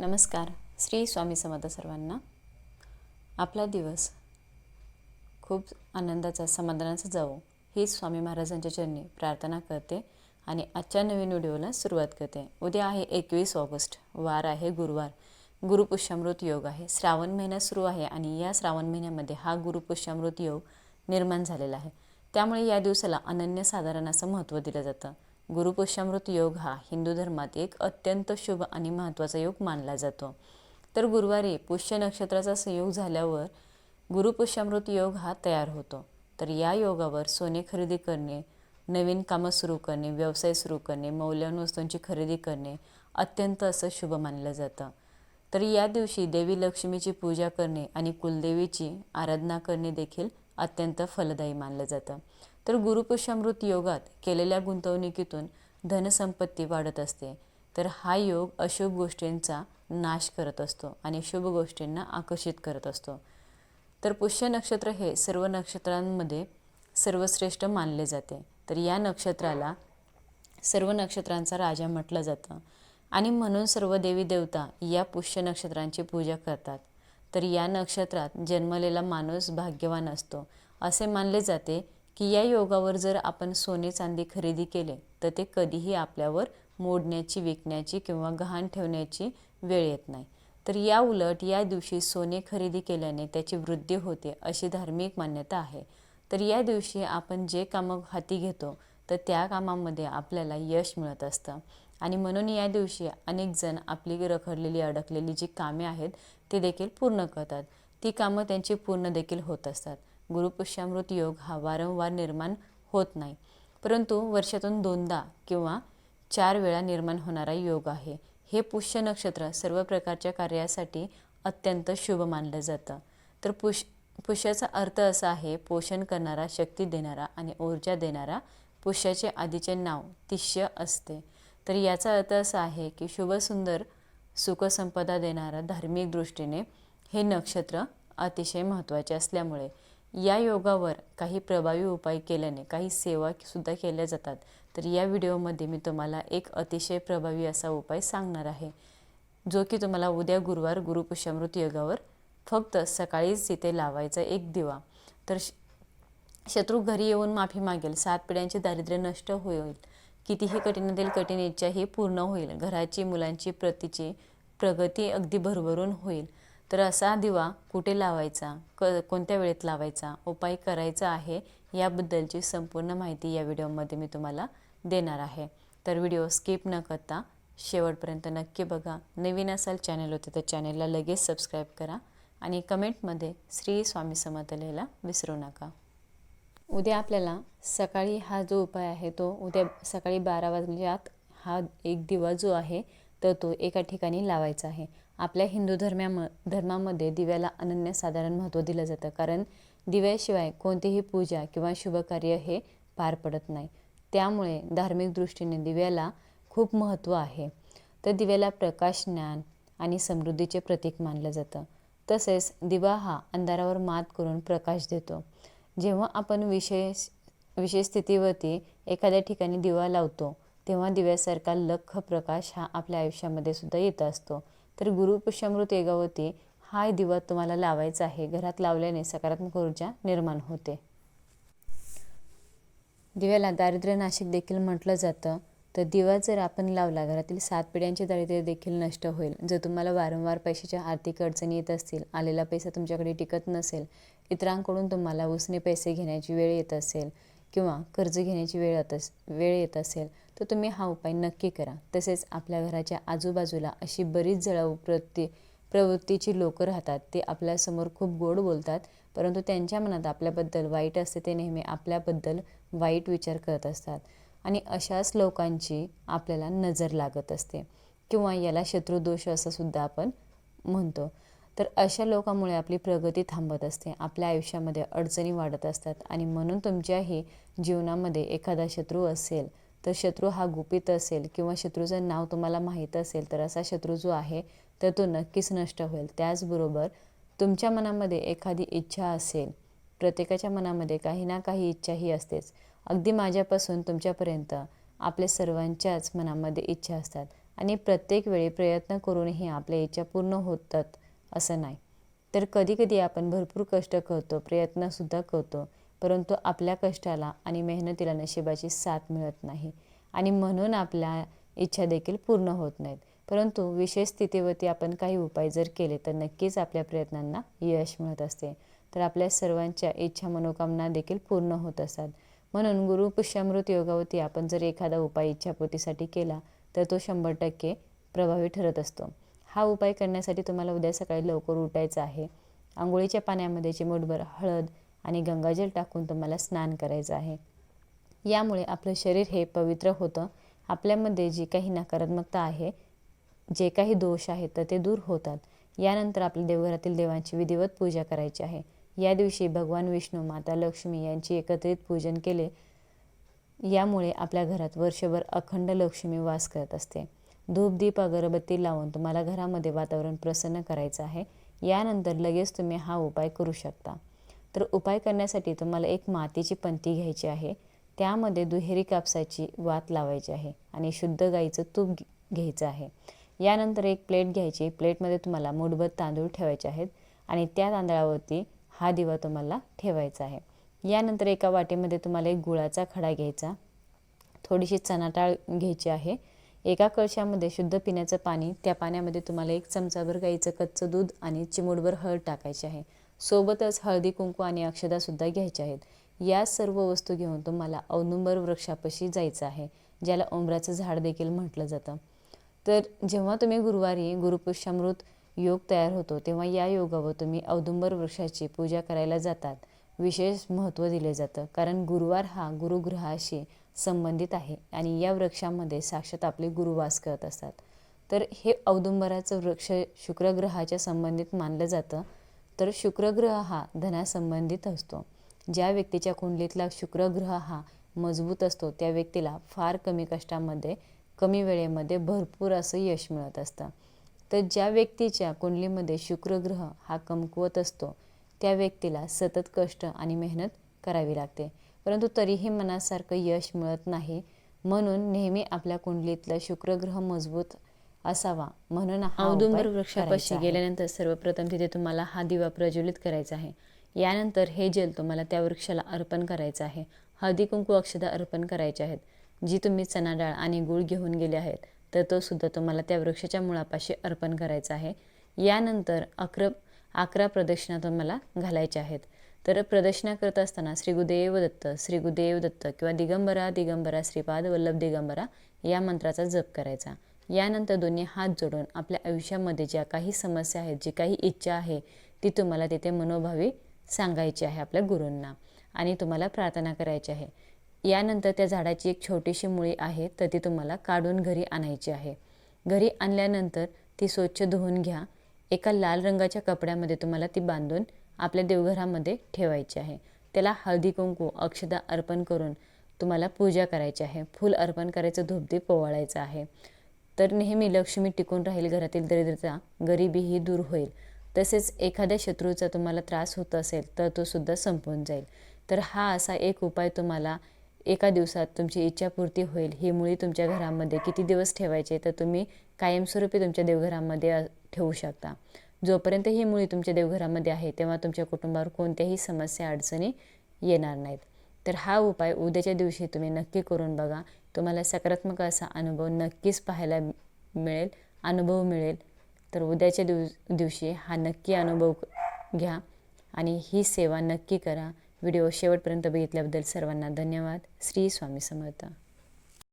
नमस्कार. श्री स्वामी समर्थ सर्वांना आपला दिवस खूप आनंदाचा समाधानाचा जावो. हीच स्वामी महाराजांच्या चरणी प्रार्थना करते आणि आजच्या नवीन व्हिडिओला सुरुवात करते. उद्या आहे एकवीस ऑगस्ट वार आहे गुरुवार. गुरुपुष्यामृत योग आहे. श्रावण महिना सुरू आहे आणि या श्रावण महिन्यामध्ये हा गुरुपुष्यामृत योग निर्माण झालेला आहे. त्यामुळे या दिवसाला अनन्यसाधारण असं महत्त्व दिलं जातं. गुरुपुष्यामृत योग हा हिंदू धर्मात एक अत्यंत शुभ आणि महत्त्वाचा योग मानला जातो. तर गुरुवारी पुष्य नक्षत्राचा संयोग झाल्यावर गुरुपुष्यामृत योग हा तयार होतो. तर या योगावर सोने खरेदी करणे नवीन कामं सुरू करणे व्यवसाय सुरू करणे मौल्यवान वस्तूंची खरेदी करणे अत्यंत असं शुभ मानलं जातं. तर या दिवशी देवी लक्ष्मीची पूजा करणे आणि कुलदेवीची आराधना करणे देखील अत्यंत फलदायी मानलं जातं. तर गुरुपुष्यामृत योगात केलेल्या गुंतवणुकीतून धनसंपत्ती वाढत असते. तर हा योग अशुभ गोष्टींचा नाश करत असतो आणि शुभ गोष्टींना आकर्षित करत असतो. तर पुष्य नक्षत्र हे सर्व नक्षत्रांमध्ये सर्वश्रेष्ठ मानले जाते. तर या नक्षत्राला सर्व नक्षत्रांचा राजा म्हटलं जातं. आणि म्हणून सर्व देवी देवता या पुष्य नक्षत्रांची पूजा करतात. तर या नक्षत्रात जन्मलेला माणूस भाग्यवान असतो. असे मानले जाते की या योगावर जर आपण सोने चांदी खरेदी केले तर ते कधीही आपल्यावर मोडण्याची विकण्याची किंवा गहाण ठेवण्याची वेळ येत नाही. तर या उलट या दिवशी सोने खरेदी केल्याने त्याची वृद्धी होते अशी धार्मिक मान्यता आहे. तर या दिवशी आपण जे कामं हाती घेतो तर त्या कामामध्ये आपल्याला यश मिळत असतं. आणि म्हणून या दिवशी अनेक जण आपली रखडलेली अडकलेली जी कामे आहेत ते देखील पूर्ण करतात. ती कामं त्यांची पूर्ण देखील होत असतात. गुरुपुष्यामृत योग हा वारंवार निर्माण होत नाही. परंतु वर्षातून दोनदा किंवा चार वेळा निर्माण होणारा योग आहे. हे पुष्य नक्षत्र सर्व प्रकारच्या कार्यासाठी अत्यंत शुभ मानलं जातं. तर पुष पुष्याचा अर्थ असा आहे पोषण करणारा शक्ती देणारा आणि ऊर्जा देणारा पुष्याचे आधीचे नाव तिष्य असते. तर याचा अर्थ असा आहे की शुभ सुंदर सुखसंपदा देणारा धार्मिक दृष्टीने हे नक्षत्र अतिशय महत्त्वाचे असल्यामुळे या योगावर काही प्रभावी उपाय केल्याने काही सेवासुद्धा केल्या जातात. तर या व्हिडिओमध्ये मी तुम्हाला एक अतिशय प्रभावी असा उपाय सांगणार आहे जो की तुम्हाला उद्या गुरुवार गुरुपुष्यामृत योगावर फक्त सकाळीच तिथे लावायचा एक दिवा. तर शत्रू घरी येऊन माफी मागेल सात पिढ्यांचे दारिद्र्य नष्ट होईल. कितीही कठीणातील कठीण इच्छा ही पूर्ण होईल. घराची मुलांची प्रतीची प्रगती अगदी भरभरून होईल. तर असा दिवा कुठे लावायचा? क कोणत्या वेळेत लावायचा? उपाय करायचा आहे याबद्दलची संपूर्ण माहिती या व्हिडिओमध्ये मी तुम्हाला देणार आहे. तर व्हिडिओ स्किप न करता शेवटपर्यंत नक्की बघा. नवीन असाल चॅनल होते तर चॅनलला लगेच सबस्क्राईब करा आणि कमेंटमध्ये श्री स्वामी समर्थ लिहायला विसरू नका. उद्या आपल्याला सकाळी हा जो उपाय आहे तो उद्या सकाळी बारा वाजल्यात हा एक दिवा जो आहे तर तो एका ठिकाणी लावायचा आहे. आपल्या हिंदू धर्म्याम धर्मामध्ये दिव्याला अनन्यसाधारण महत्त्व दिलं जातं. कारण दिव्याशिवाय कोणतीही पूजा किंवा शुभकार्य हे पार पडत नाही. त्यामुळे धार्मिक दृष्टीने दिव्याला खूप महत्त्व आहे. तर दिव्याला प्रकाश ज्ञान आणि समृद्धीचे प्रतीक मानलं जातं. तसेच दिवा हा अंधारावर मात करून प्रकाश देतो. जेव्हा आपण विशेष विशेष स्थितीवरती एखाद्या ठिकाणी दिवा लावतो तेव्हा दिव्यासारखा लख प्रकाश हा आपल्या आयुष्यामध्ये सुद्धा येत असतो. तर गुरुपुष्यामृत एगावती हा दिवा तुम्हाला लावायचा आहे. घरात लावल्याने सकारात्मक ऊर्जा निर्माण होते. दिव्याला दारिद्र्य नाशिक देखील म्हटलं जातं. तर दिवा जर आपण लावला घरातील सात पिढ्यांचे दारिद्र्य देखील नष्ट होईल. जर तुम्हाला वारंवार पैशाच्या आर्थिक अडचणी येत असतील आलेला पैसा तुमच्याकडे टिकत नसेल इतरांकडून तुम्हाला उसने पैसे घेण्याची वेळ येत असेल किंवा कर्ज घेण्याची वेळ येत अस वेळ येत असेल तर तुम्ही हा उपाय नक्की करा. तसेच आपल्या घराच्या आजूबाजूला अशी बरीच जळाऊ प्रवृत्ती प्रवृत्तीची लोकं राहतात. ते आपल्यासमोर खूप गोड बोलतात परंतु त्यांच्या मनात आपल्याबद्दल वाईट असते ते नेहमी आपल्याबद्दल वाईट विचार करत असतात. आणि अशाच लोकांची आपल्याला नजर लागत असते. किंवा याला शत्रुदोष असं सुद्धा आपण म्हणतो. तर अशा लोकांमुळे आपली प्रगती थांबत असते. आपल्या आयुष्यामध्ये अडचणी वाढत असतात आणि म्हणून तुमच्याही जीवनामध्ये एखादा शत्रू असेल तर शत्रू हा गुपित असेल किंवा शत्रूचं नाव तुम्हाला माहीत असेल तर असा शत्रू जो आहे तर तो नक्कीच नष्ट होईल. त्याचबरोबर तुमच्या मनामध्ये एखादी इच्छा असेल प्रत्येकाच्या मनामध्ये काही ना काही इच्छा ही असतेच. अगदी माझ्यापासून तुमच्यापर्यंत आपल्या सर्वांच्याच मनामध्ये इच्छा असतात आणि प्रत्येक वेळी प्रयत्न करूनही आपल्या इच्छा पूर्ण होतात. असं नाही. तर कधीकधी आपण भरपूर कष्ट करतो प्रयत्नसुद्धा करतो परंतु आपल्या कष्टाला आणि मेहनतीला नशिबाची साथ मिळत नाही आणि म्हणून आपल्या इच्छा देखील पूर्ण होत नाहीत. परंतु विशेष स्थितीवरती आपण काही उपाय जर केले तर नक्कीच आपल्या प्रयत्नांना यश मिळत असते. तर आपल्या सर्वांच्या इच्छा मनोकामना देखील पूर्ण होत असतात. म्हणून गुरु पुष्यामृत योगावरती आपण जर एखादा उपाय इच्छापूर्तीसाठी केला तर तो शंभर टक्के प्रभावी ठरत असतो. हा उपाय करण्यासाठी तुम्हाला उद्या सकाळी लवकर उठायचं आहे. आंघोळीच्या पाण्यामध्ये चिमूटभर हळद आणि गंगाजल टाकून तुम्हाला स्नान करायचं आहे. यामुळे आपलं शरीर हे पवित्र होतं. आपल्यामध्ये जी काही नकारात्मकता आहे जे काही दोष आहेत तर ते दूर होतात. यानंतर आपल्या देवघरातील देवांची विधिवत पूजा करायची आहे. या दिवशी भगवान विष्णू माता लक्ष्मी यांची एकत्रित पूजन केले. यामुळे आपल्या घरात वर्षभर अखंड लक्ष्मी वास करत असते. धूप दीप अगरबत्ती लावून तुम्हाला घरामध्ये वातावरण प्रसन्न करायचं आहे. यानंतर लगेच तुम्ही हा उपाय करू शकता. तर उपाय करण्यासाठी तुम्हाला एक मातीची पंती घ्यायची आहे. त्यामध्ये दुहेरी कापसाची वात लावायची आहे आणि शुद्ध गाईचं तूप घ्यायचं आहे. यानंतर एक प्लेट घ्यायची. प्लेटमध्ये तुम्हाला मुठभर तांदूळ ठेवायचे आहेत आणि त्या तांदळावरती हा दिवा तुम्हाला ठेवायचा आहे. यानंतर एका वाटीमध्ये तुम्हाला एक गुळाचा खडा घ्यायचा. थोडीशी चणाटाळ घ्यायची आहे. एका कळशामध्ये शुद्ध पिण्याचं पाणी त्या पाण्यामध्ये तुम्हाला एक चमचाभर गाईचं कच्चं दूध आणि चिमूटभर हळद टाकायची आहे. सोबतच हळदी कुंकू आणि अक्षदासुद्धा घ्यायच्या आहेत. या सर्व वस्तू घेऊन तुम्हाला औदुंबर वृक्षापाशी जायचं आहे ज्याला उंबराचं झाड देखील म्हटलं जातं. तर जेव्हा तुम्ही गुरुवारी गुरुपुष्यामृत योग तयार होतो तेव्हा या योगावर तुम्ही औदुंबर वृक्षाची पूजा करायला जातात. विशेष महत्त्व दिले जातं. कारण गुरुवार हा गुरुग्रहाशी संबंधित आहे आणि या वृक्षामध्ये साक्षात आपले गुरुवास करत असतात. तर हे औदुंबराचं वृक्ष शुक्रग्रहाच्या संबंधित मानलं जातं. तर शुक्रग्रह हा धनासंबंधित असतो. ज्या व्यक्तीच्या कुंडलीतला शुक्रग्रह हा मजबूत असतो त्या व्यक्तीला फार कमी कष्टामध्ये कमी वेळेमध्ये भरपूर असं यश मिळत असतं. तर ज्या व्यक्तीच्या कुंडलीमध्ये शुक्रग्रह हा कमकुवत असतो त्या व्यक्तीला सतत कष्ट आणि मेहनत करावी लागते. परंतु तरीही मनासारखं यश मिळत नाही. म्हणून नेहमी आपल्या कुंडलीतला शुक्रग्रह मजबूत असावा म्हणून औदुंबर वृक्षापाशी गेल्यानंतर सर्वप्रथम तिथे तुम्हाला हा दिवा प्रज्वलित करायचा आहे. यानंतर हे जेल तुम्हाला त्या वृक्षाला अर्पण करायचं आहे. हळदी कुंकू अक्षदा अर्पण करायचे आहेत. जी तुम्ही चना डाळ आणि गूळ घेऊन गेले आहेत तर तो सुद्धा तुम्हाला त्या वृक्षाच्या मुळापाशी अर्पण करायचा आहे. यानंतर अकरा अकरा प्रदक्षिणातून मला घालायच्या आहेत. तर प्रदक्षिणा करत असताना श्री गुदेव दत्त श्री गुदेव दत्त किंवा दिगंबरा दिगंबरा श्रीपाद वल्लभ दिगंबरा या मंत्राचा जप करायचा. यानंतर दोन्ही हात जोडून आपल्या आयुष्यामध्ये ज्या काही समस्या आहेत जी काही इच्छा आहे ती तुम्हाला तिथे मनोभावी सांगायची आहे आपल्या गुरूंना आणि तुम्हाला प्रार्थना करायची आहे. यानंतर त्या झाडाची एक छोटीशी मुळी आहे तर ती तुम्हाला काढून घरी आणायची आहे. घरी आणल्यानंतर ती स्वच्छ धुवून घ्या. एका लाल रंगाच्या कपड्यामध्ये तुम्हाला ती बांधून आपल्या देवघरामध्ये ठेवायची आहे. त्याला हळदी कुंकू अक्षदा अर्पण करून तुम्हाला पूजा करायची आहे. फूल अर्पण करायचं धूपदीप पोवाळायचं आहे. तर नेहमी लक्ष्मी टिकून राहील घरातील दरिद्रता गरिबीही दूर होईल. तसेच एखाद्या शत्रूचा तुम्हाला त्रास होत असेल तर तो सुद्धा संपून जाईल. तर हा असा एक उपाय तुम्हाला एका दिवसात तुमची इच्छापूर्ती होईल. ही मुळी तुमच्या घरामध्ये किती दिवस ठेवायचे तर तुम्ही कायमस्वरूपी तुमच्या देवघरामध्ये ठेवू शकता. जोपर्यंत ही मुळी तुमच्या देवघरामध्ये आहे तेव्हा तुमच्या कुटुंबावर कोणत्याही समस्या अडचणी येणार नाहीत. तर हा उपाय उद्याच्या दिवशी तुम्ही नक्की करून बघा. तुम्हाला सकारात्मक असा अनुभव नक्कीच पाहायला मिळेल अनुभव मिळेल. तर उद्याच्या दिव दिवशी हा नक्की अनुभव घ्या आणि ही सेवा नक्की करा. व्हिडिओ शेवटपर्यंत बघितल्याबद्दल सर्वांना धन्यवाद. श्री स्वामी समर्थ.